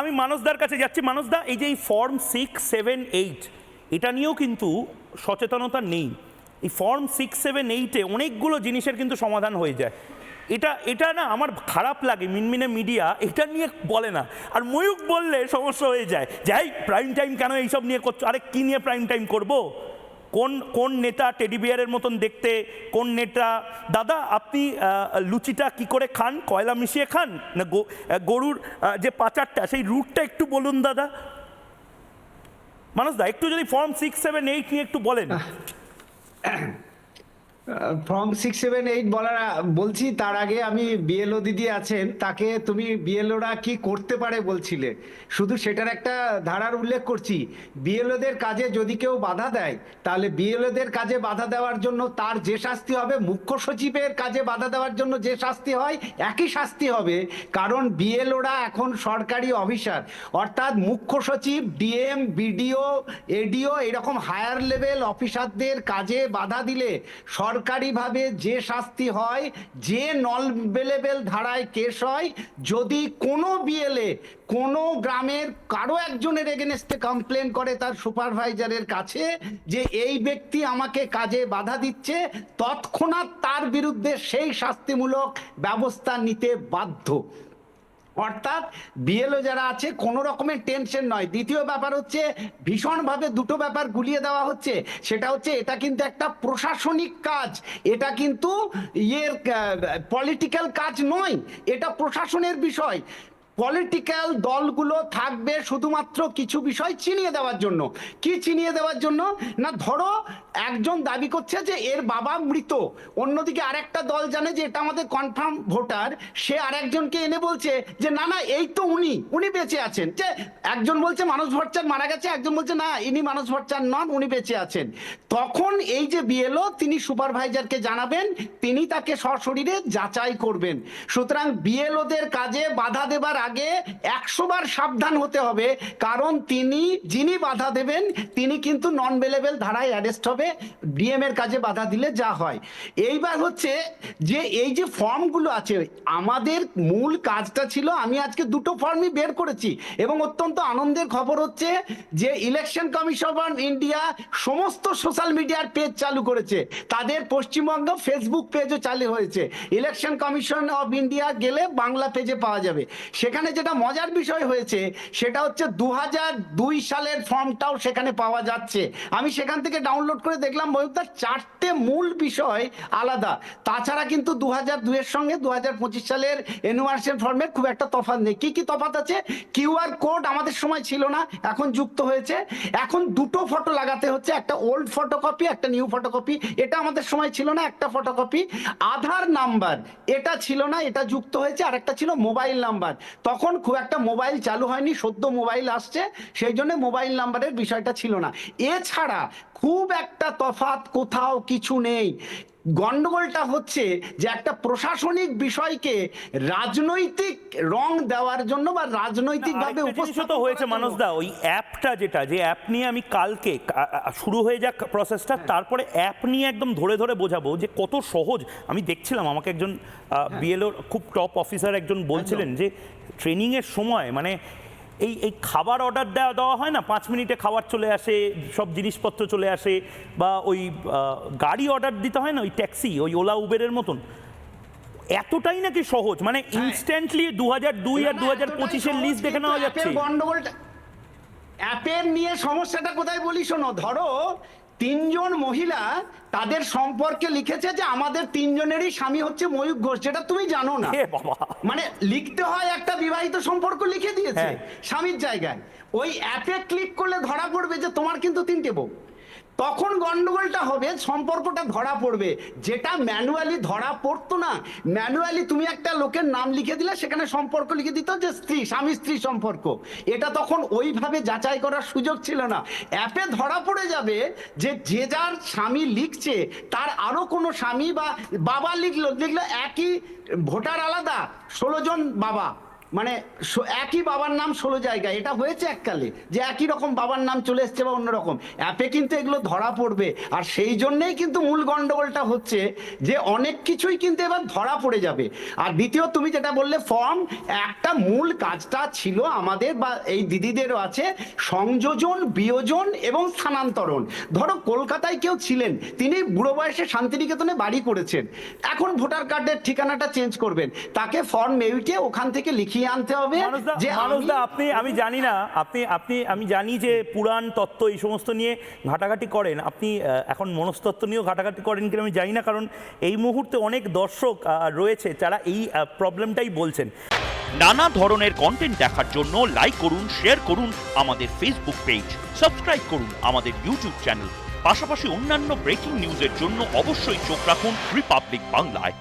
আমি মানসদার কাছে যাচ্ছি। মানসদা, এই যে এই ফর্ম সিক্স সেভেন এইট এটা নিয়েও কিন্তু সচেতনতা নেই। এই ফর্ম সিক্স সেভেন এইটে অনেকগুলো জিনিসের কিন্তু সমাধান হয়ে যায়। এটা এটা না আমার খারাপ লাগে মিনমিনে মিডিয়া, এটা নিয়ে বলে না। আর ময়ূক বললে সমস্যা হয়ে যায়। যাই প্রাইম টাইম কেন এইসব নিয়ে করছ? আরে, কী নিয়ে প্রাইম টাইম করব? কোন কোন নেতা টেডি বিয়ারের মতন দেখতে, কোন নেতা, দাদা, আপনি লুচিটা কি করে খান? কয়লা মিশিয়ে খান? না গরুর যে পাচারটা, সেই রুটটা একটু বলুন, দাদা। মানুষ দা, একটু যদি ফর্ম সিক্স সেভেন এইট নিয়ে একটু বলেন। ফর্ম সিক্স সেভেন এইট বলার বলছি, তার আগে আমি বিএলও দিদি আছেন, তাকে তুমি বিএলওরা কি করতে পারে বলছিলে? শুধু সেটার একটা ধারার উল্লেখ করছি বিএলওদের কাজে যদি কেউ বাধা দেয়, তাহলে বিএলওদের কাজে বাধা দেওয়ার জন্য তার যে শাস্তি হবে, মুখ্য সচিবের কাজে বাধা দেওয়ার জন্য যে শাস্তি হয়, একই শাস্তি হবে, কারণ বিএলওরা এখন সরকারি অফিসার। অর্থাৎ মুখ্য সচিব ডিএম বিডিও এডিও এরকম হায়ার লেভেল অফিসারদের কাজে বাধা দিলে সরকারিভাবে যে শাস্তি হয়, যে নল বেলেবেল ধারায় কেস হয়, যদি কোনো বিএলএ কোনো গ্রামের কারও একজনের এগেনস্টে কমপ্লেন করে তার সুপারভাইজারের কাছে যে এই ব্যক্তি আমাকে কাজে বাধা দিচ্ছে, তৎক্ষণাৎ তার বিরুদ্ধে সেই শাস্তিমূলক ব্যবস্থা নিতে বাধ্য। অর্থাৎ বিএলও যারা আছে, কোনো রকমের টেনশন নয়। দ্বিতীয় ব্যাপার হচ্ছে, ভীষণভাবে দুটো ব্যাপার গুলিয়ে দেওয়া হচ্ছে। সেটা হচ্ছে, এটা কিন্তু একটা প্রশাসনিক কাজ। এটা কিন্তু ইয়ের পলিটিক্যাল কাজ নয়। এটা প্রশাসনের বিষয়। পলিটিক্যাল দলগুলো থাকবে শুধুমাত্র কিছু বিষয় চিনিয়ে দেওয়ার জন্য। কি চিনিয়ে দেওয়ার জন্য? না, ধরো, একজন দাবি করছে যে এর বাবা মৃত। অন্যদিকে আরেকটা দল জানে যে এটা আমাদের কনফার্ম ভোটার, সে আরেকজনকে এনে বলছে যে, না না, এই তো উনি উনি বেঁচে আছেন। যে, একজন বলছে মানস ভট্টাচার মারা গেছে। একজন বলছে, না, ইনি মানস ভট্টাচার নন, উনি বেঁচে আছেন। তখন এই যে বিএলও তিনি সুপারভাইজারকে জানাবেন, তিনি তাকে সশরীরে যাচাই করবেন। সুতরাং বিএলওদের কাজে বাধা দেবার আগে একশো বার সাবধান হতে হবে, কারণ তিনি যিনি বাধা দেবেন, তিনি কিন্তু নন বেলেবেল ধারায় অ্যারেস্ট হবে ডিএম এর কাজে বাধা দিলে যা হয়। এইবার হচ্ছে যে এই যে ফর্মগুলো আছে, আমাদের মূল কাজটা ছিল, আমি আজকে দুটো ফর্মই বের করেছি, এবং অত্যন্ত আনন্দের খবর হচ্ছে যে ইলেকশন কমিশন অফ ইন্ডিয়া সমস্ত সোশ্যাল মিডিয়ার পেজ চালু করেছে। তাদের পশ্চিমবঙ্গ ফেসবুক পেজও চালু হয়েছে। ইলেকশন কমিশন অফ ইন্ডিয়া গেলে বাংলা পেজে পাওয়া যাবে। সেখানে যেটা মজার বিষয় হয়েছে, সেটা হচ্ছে দু দুই সালের ফর্মটাও সেখানে পাওয়া যাচ্ছে। আমি সেখান থেকে ডাউনলোড করে দেখলাম ময়ূকদার চারটে মূল বিষয় আলাদা। তাছাড়া কিন্তু দু হাজার দুইয়ের সঙ্গে দু হাজার পঁচিশ সালের এনুয়ার্সিয়াল ফর্মের খুব একটা তফাৎ নেই। কি কি তফাৎ আছে? কিউআর কোড আমাদের সময় ছিল না, এখন যুক্ত হয়েছে। এখন দুটো ফটো লাগাতে হচ্ছে, একটা ওল্ড ফটোকপি একটা নিউ ফটোকপি এটা আমাদের সময় ছিল না, একটা ফটোকপি আধার নাম্বার এটা ছিল না, এটা যুক্ত হয়েছে আর একটা ছিল মোবাইল নাম্বার তখন খুব একটা মোবাইল চালু হয়নি, সদ্য মোবাইল আসছে, সেই জন্য মোবাইল নাম্বারের বিষয়টা ছিল না। এছাড়া খুব একটা তফাৎ কোথাও কিছু নেই। গন্ডগোলটা হচ্ছে যে একটা প্রশাসনিক বিষয়কে রাজনৈতিক রং দেওয়ার জন্য বা রাজনৈতিকভাবে আরেকটা জিনিসও তো উপস্থাপন হয়েছে। মানসদা ওই অ্যাপটা যেটা যে অ্যাপ নিয়ে আমি কালকে শুরু হয়ে যাক প্রসেসটা তারপরে অ্যাপ নিয়ে একদম ধরে ধরে বোঝাবো যে কত সহজ। আমি দেখছিলাম আমাকে একজন বিএলওর খুব টপ অফিসার একজন বলছিলেন যে ট্রেনিংয়ের সময় মানে এই এই খাবার অর্ডার দেওয়া দেওয়া হয় না? পাঁচ মিনিটে খাবার চলে আসে সব জিনিসপত্র চলে আসে বা ওই গাড়ি অর্ডার দিতে হয় না? ওই ট্যাক্সি ওই ওলা উবেরের মতন? এতটাই নাকি সহজ? মানে ইনস্ট্যান্টলি দু হাজার দুই আর দু হাজার পঁচিশের লিস্ট দেখে নেওয়া যাচ্ছে। গন্ডগোলটা অ্যাপের নিয়ে সমস্যাটা কোথায় বলি শোনো? ধরো তিনজন মহিলা তাদের সম্পর্কে লিখেছে যে আমাদের তিনজনেরই স্বামী হচ্ছে ময়ূর ঘোষ যেটা তুমি জানো না। মানে লিখতে হয় একটা বিবাহিত সম্পর্ক লিখে দিয়েছে হ্যাঁ। স্বামীর জায়গায়। ওই অ্যাপে ক্লিক করলে ধরা পড়বে যে তোমার কিন্তু তিনটে বউ। তখন গন্ডগোলটা হবে, সম্পর্কটা ধরা পড়বে। যেটা ম্যানুয়ালি ধরা পড়তো না। ম্যানুয়ালি তুমি একটা লোকের নাম লিখে দিলে, সেখানে সম্পর্ক লিখে দিত যে স্ত্রী, স্বামী স্ত্রী সম্পর্ক। এটা তখন ওইভাবে যাচাই করার সুযোগ ছিল না। অ্যাপে ধরা পড়ে যাবে যে যে যার স্বামী লিখছে, তার আরও কোনো স্বামী বা বাবা লিখলো লিখলো একই ভোটার আলাদা, ষোলো জন বাবা। মানে একই বাবার নাম ষোলো জায়গায়। এটা হয়েছে এককালে যে একই রকম বাবার নাম চলে এসছে বা অন্যরকম। অ্যাপে কিন্তু এগুলো ধরা পড়বে। আর সেই জন্যেই কিন্তু মূল গন্ডগোলটা হচ্ছে যে অনেক কিছুই কিন্তু এবার ধরা পড়ে যাবে। আর দ্বিতীয়, তুমি যেটা বললে ফর্ম একটা মূল কাজটা ছিল আমাদের বা এই দিদিদেরও আছে, সংযোজন, বিয়োজন এবং স্থানান্তরণ। ধরো, কলকাতায় কেউ ছিলেন, তিনি বুড়ো বয়সে শান্তিনিকেতনে বাড়ি করেছেন। এখন ভোটার কার্ডের ঠিকানাটা চেঞ্জ করবেন। তাকে ফর্ম এইটে ওখান থেকে লিখিয়ে আনতে হবে যে মানুষদা আপনি আমি জানি না। আপনি আপনি আমি জানি যে পুরাণ তত্ত্ব এই সমস্ত নিয়ে ঘাটাঘাটি করেন। আপনি এখন মনস্তত্ত্ব নিয়েও ঘাটাঘাটি করেন কিনা আমি জানি না কারণ এই মুহূর্তে অনেক দর্শক রয়েছে যারা এই প্রবলেমটাই বলছেন। নানা ধরনের কন্টেন্ট দেখার জন্য লাইক করুন শেয়ার করুন আমাদের ফেসবুক পেজ সাবস্ক্রাইব করুন আমাদের ইউটিউব চ্যানেল পাশাপাশি অন্যান্য ব্রেকিং নিউজের জন্য অবশ্যই চোখ রাখুন রিপাবলিক বাংলায়